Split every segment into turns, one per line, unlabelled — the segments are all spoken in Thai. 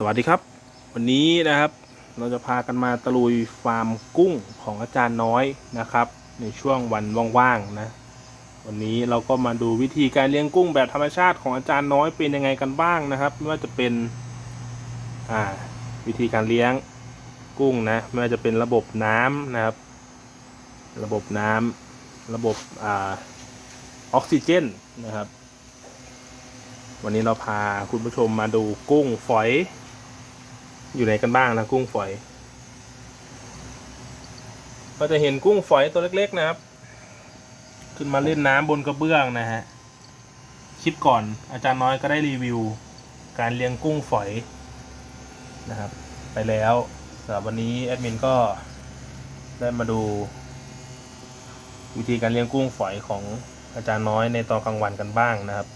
สวัสดีครับ วันนี้นะครับเราจะพากันมาตะลุยฟาร์มกุ้งของอาจารย์น้อยนะครับ ในช่วงวันว่างๆนะ วันนี้เราก็มาดูวิธีการเลี้ยงกุ้งแบบธรรมชาติของอาจารย์น้อยเป็นยังไงกันบ้างนะครับ ไม่ว่าจะเป็นอ่าวิธีการเลี้ยงกุ้งนะไม่ว่าจะเป็นระบบน้ำนะครับ ระบบน้ำระบบอ่าออกซิเจนนะครับ วันนี้เราพาคุณผู้ชมมาดูกุ้งฝอย อยู่ไหนกันบ้างนะกุ้งฝอย ก็จะเห็นกุ้งฝอยตัวเล็กๆนะครับ ขึ้นมาเล่นน้ำบนกระเบื้องนะฮะคลิปก่อนอาจารย์น้อยก็ได้รีวิว การเลี้ยงกุ้งฝอยนะครับ ไปแล้วสำหรับวันนี้แอดมินก็ได้มาดูวิธีการเลี้ยงกุ้งฝอยของอาจารย์น้อยในตอนกลางวันกันบ้างนะครับ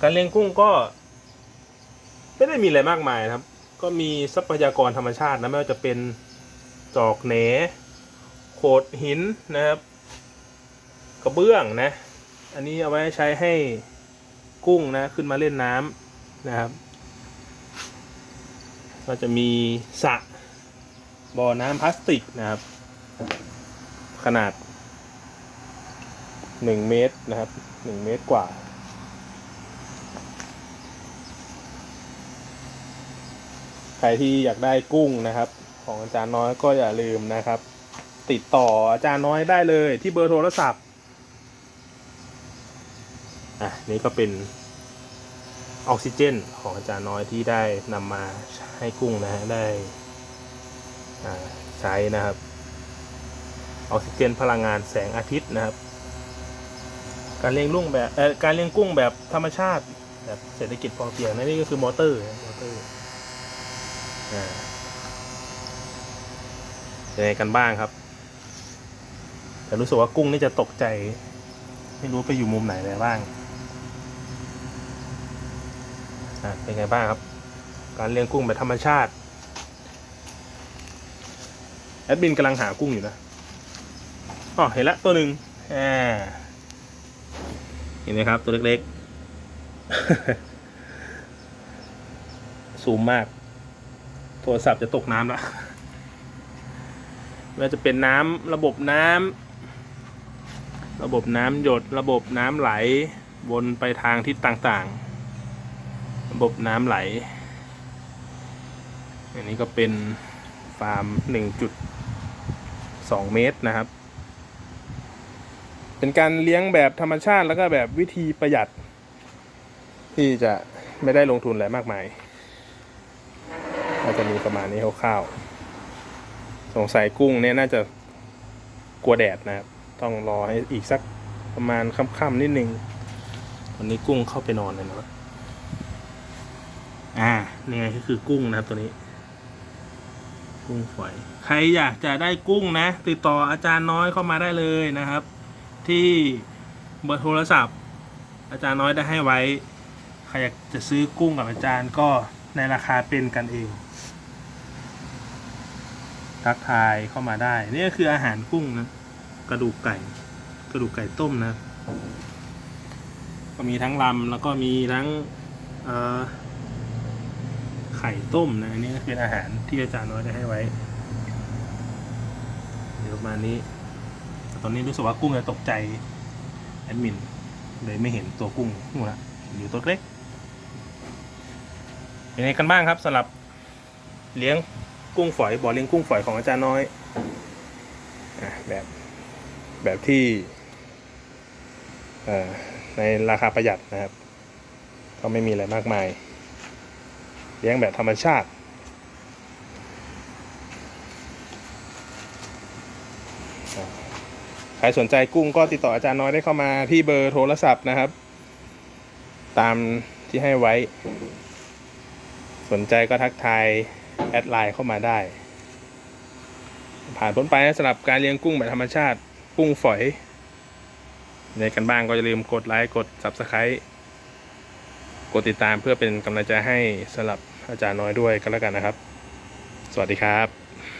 การเลี้ยงกุ้งก็ ไม่ได้มีอะไรมากมายนะครับ ก็มีทรัพยากรธรรมชาตินะไม่ว่าจะเป็นจอกแหนโขดหินนะครับ กระเบื้องนะ อันนี้เอาไว้ใช้ให้กุ้งนะขึ้นมาเล่นน้ำนะครับ ก็จะมีสระบ่อน้ำพลาสติกนะครับ ขนาดหนึ่งเมตรนะครับหนึ่งเมตรกว่า ใครที่อยากได้กุ้งนะครับ ของอาจารย์น้อยก็อย่าลืมนะครับ ติดต่ออาจารย์น้อยได้เลยที่เบอร์โทรศัพท์อะนี่ก็เป็นออกซิเจนของอาจารย์น้อยที่ได้นำมาให้กุ้งนะฮะได้ใช้นะครับ ออกซิเจนพลังงานแสงอาทิตย์นะครับ การเลี้ยงกุ้งแบบการเลี้ยงกุ้งแบบธรรมชาติแบบเศรษฐกิจพอเพียงนะนี่ก็คือมอเตอร์มอเตอร์ ยังไงกันบ้างครับ แต่รู้สึกว่ากุ้งนี่จะตกใจ ไม่รู้ไปอยู่มุมไหนเลยบ้างอ่าเป็นไงบ้างครับ การเลี้ยงกุ้งแบบธรรมชาติแอดมินกำลังหากุ้งอยู่นะอ๋อเห็นละตัวหนึ่งอ่าเห็นไหมครับ ตัวเล็กๆ ซูมมาก โทรศัพท์จะตกน้ำแล้วว่าจะเป็นน้ำระบบน้ำระบบน้ำหยดระบบน้ำไหล วนไปทางทิศต่างๆ ระบบน้ำไหล อันนี้ก็เป็นฟาร์ม 1.2 เมตรนะครับ เป็นการเลี้ยงแบบธรรมชาติแล้วก็แบบวิธีประหยัด ที่จะไม่ได้ลงทุนอะไรมากมาย ก็จะมีประมาณนี้คร่าวๆสงสัยกุ้งเนี่ยน่าจะกลัวแดดนะครับ ต้องรอให้อีกสักประมาณค่ำๆนิดนึงวันนี้กุ้งเข้าไปนอนเลยนะอ่านี่ก็คือกุ้งนะครับตัวนี้ กุ้งฝอย ใครอยากจะได้กุ้งนะ ติดต่ออาจารย์น้อยเข้ามาได้เลยนะครับ ที่เบอร์โทรศัพท์ อาจารย์น้อยได้ให้ไว้ ใครอยากจะซื้อกุ้งกับอาจารย์ก็ ในราคาเป็นกันเอง ทักทายเข้ามาได้ นี่ก็คืออาหารกุ้งนะ กระดูกไก่ กระดูกไก่ต้มนะ ก็มีทั้งลำแล้วก็มีทั้งไข่ต้มนะอันนี้ก็เป็นอาหารที่อาจารย์น้อยได้ให้ไว้ เดี๋ยวมานี้ตตอนนี้รู้สึกว่ากุ้งจะตกใจแอดมินเลยไม่เห็นตัวกุ้งนู่นละอยู่ตัวเล็ก ยังไงกันบ้างครับสำหรับเลี้ยงกุ้งฝอยบ่อเลี้ยงกุ้งฝอยของอาจารย์น้อยอแบบแบบที่ในราคาประหยัดนะครับ ก็ไม่มีอะไรมากมาย เลี้ยงแบบธรรมชาติ ใครสนใจกุ้งก็ติดต่ออาจารย์น้อยได้เข้ามาที่เบอร์โทรศัพท์นะครับ ตามที่ให้ไว้ สนใจก็ทักทายแอดไลน์เข้ามาได้ ผ่านพ้นไปนะสำหรับการเลี้ยงกุ้งแบบธรรมชาติกุ้งฝอย ในกันบ้างก็อย่าลืมกดไลค์กด Subscribe กดติดตามเพื่อเป็นกำลังใจให้สำหรับอาจารย์น้อยด้วยกันแล้วกันนะครับ สวัสดีครับ